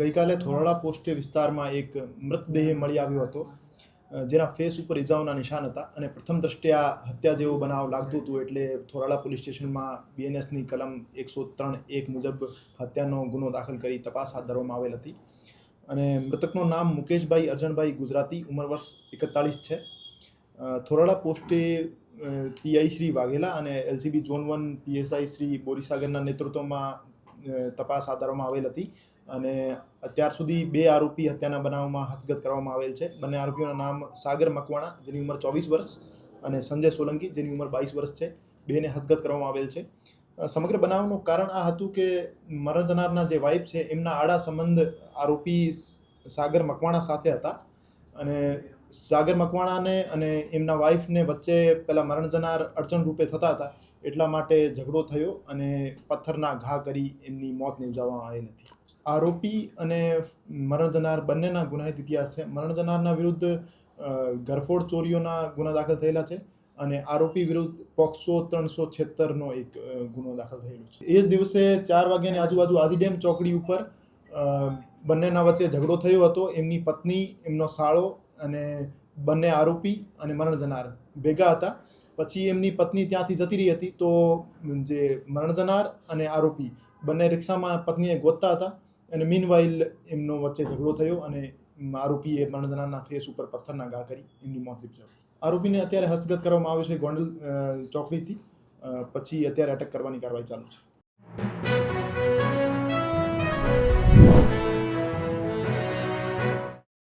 ગઈકાલે થોરાળા પોસ્ટે વિસ્તારમાં એક મૃતદેહ મળી આવ્યો હતો જેના ફેસ ઉપર ઇજાઓના નિશાન હતા અને પ્રથમ દ્રષ્ટિએ આ હત્યા જેવો બનાવ લાગતું હતું એટલે થોરાળા પોલીસ સ્ટેશનમાં બીએનએસની કલમ એકસો ત્રણ એક મુજબ હત્યાનો ગુનો દાખલ કરી તપાસ હાથ ધરવામાં આવેલ હતી. અને મૃતકનું નામ મુકેશભાઈ અર્જણભાઈ ગુજરાતી, ઉંમર વર્ષ એકતાળીસ છે. થોરાળા પોસ્ટે પીઆઈ શ્રી વાઘેલા અને LCB zone one PSI Shri બોરીસાગરના નેતૃત્વમાં તપાસ હાથ ધરવામાં આવેલ હતી અને અત્યાર સુધી બે આરોપી હત્યાના બનાવમાં હસ્તગત કરવામાં આવેલ છે. બંને આરોપીઓના નામ સાગર મકવાણા, જેની ઉંમર ચોવીસ વર્ષ, અને સંજય સોલંકી, જેની ઉંમર બાવીસ વર્ષ છે. બેને હસ્તગત કરવામાં આવેલ છે. સમગ્ર બનાવનું કારણ આ હતું કે મરણ જનારના જે વાઇફ છે, એમના આડા સંબંધ આરોપી સાગર મકવાણા સાથે હતા. અને સાગર મકવાણાને અને એમના વાઈફને વચ્ચે પહેલાં મરણ જનાર અડચણ રૂપે થતા હતા, એટલા માટે ઝઘડો થયો અને પથ્થરના ઘા કરી એમની મોત નિપજાવવામાં આવેલ હતી આરોપી અને મરણ જનાર બંનેના ગુનાહિત ઇતિહાસ છે. મરણ જનારના વિરુદ્ધ ઘરફોડ ચોરીઓના ગુના દાખલ થયેલા છે અને આરોપી વિરુદ્ધ પોક્સો ત્રણસો છેતરનો એક ગુનો દાખલ થયેલો છે. એ જ દિવસે ચાર વાગ્યાની આજુબાજુ આજી ડેમ ચોકડી ઉપર બંનેના વચ્ચે ઝઘડો થયો હતો. એમની પત્ની, એમનો સાળો અને બંને આરોપી અને મરણ જનાર ભેગા હતા. પછી એમની પત્ની ત્યાંથી જતી રહી હતી તો જે મરણ જનાર અને આરોપી બંને રિક્ષામાં પત્નીએ ગોતતા હતા અને મીનવાઇલ એમનો વચ્ચે ઝઘડો થયો અને આરોપીએ મરણજનારના ફેસ ઉપર પથ્થરના ઘા કરી એમની મોત નિપજાવી. આરોપીને અત્યારે હસ્તગત કરવામાં આવ્યો છે ગોંડલ ચોકડીથી. પછી અત્યારે અટક કરવાની કાર્યવાહી ચાલુ છે.